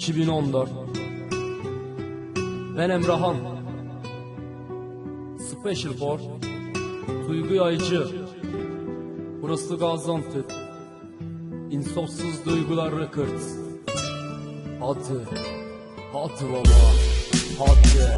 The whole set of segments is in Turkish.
2014 Ben Emrahan Special for Duygu Yaycı. Burası Gaziantep. İnsafsız Duygular Records. Hadi Hadi baba. Hadi.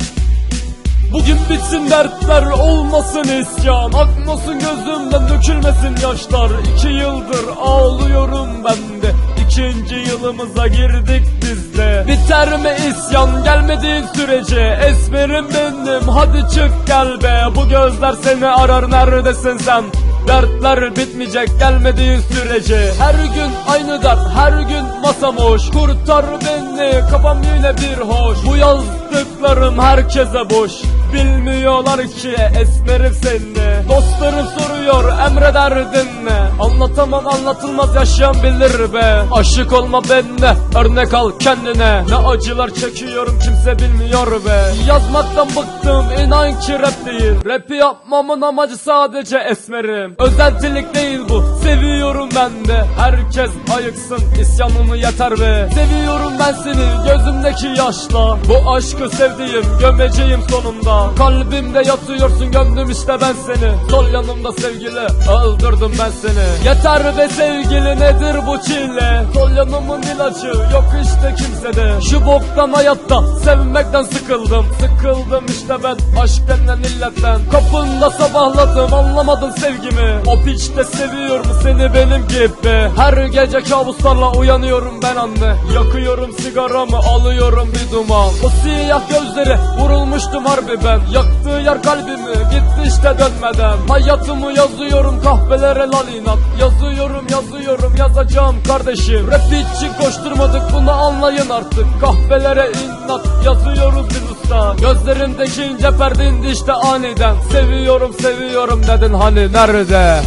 Bugün bitsin dertler olmasın isyan. Akmasın gözümden dökülmesin yaşlar. İki yıldır ağlıyorum ben de İkinci yılımıza girdik biz de. Biter mi isyan? Gelmediğin sürece Esmerim benim. Hadi çık gel be. Bu gözler seni arar. Neredesin sen? Dertler bitmeyecek. Gelmediğin sürece Her gün aynı dert her gün masam Kurtar beni kafam yine bir hoş. Bu yazdıklarım herkese boş. Bilmiyorlar ki esmerim seni Dostlarım soruyor emrederdin ne Anlatamam anlatılmaz yaşayan bilir be. Aşık olma benimle örnek al kendine. Ne acılar çekiyorum kimse bilmiyor be. Yazmaktan bıktım inan ki rap değil. Rapi yapmamın amacı sadece esmerim. Özentilik değil bu seviyorum ben de. Herkes ayıksın isyanımı yeter be. Seviyorum ben seni gözümdeki yaşla. Bu aşkı sevdiğim gömeceğim sonunda. Kalbimde yatıyorsun gömdüm işte ben seni. Sol yanımda sevgili öldürdüm ben seni. Yeter be sevgili nedir bu çile? Sol yanımın ilacı yok işte kimsede. Şu boktan hayatta sevmekten sıkıldım. Sıkıldım işte ben aşk denilen illetten Kapında sabahladım anlamadın sevgimi. O piçte seviyorum seni benim gibi. Her gece kabuslarla uyanıyorum ben anne. Yakıyorum sigaramı alıyorum bir duman. O siyah gözleri vurulmuştum harbi ben. Yaktığı yer kalbimi gitti işte dönmeden. Hayatımı yazıyorum kahvelere lalinat Yazıyorum yazıyorum yazacağım kardeşim. Rap için koşturmadık bunu anlayın artık. Kahvelere inat yazıyoruz biz usta. Gözlerimdeki ince perde indi işte aniden. Seviyorum seviyorum dedin hani nerede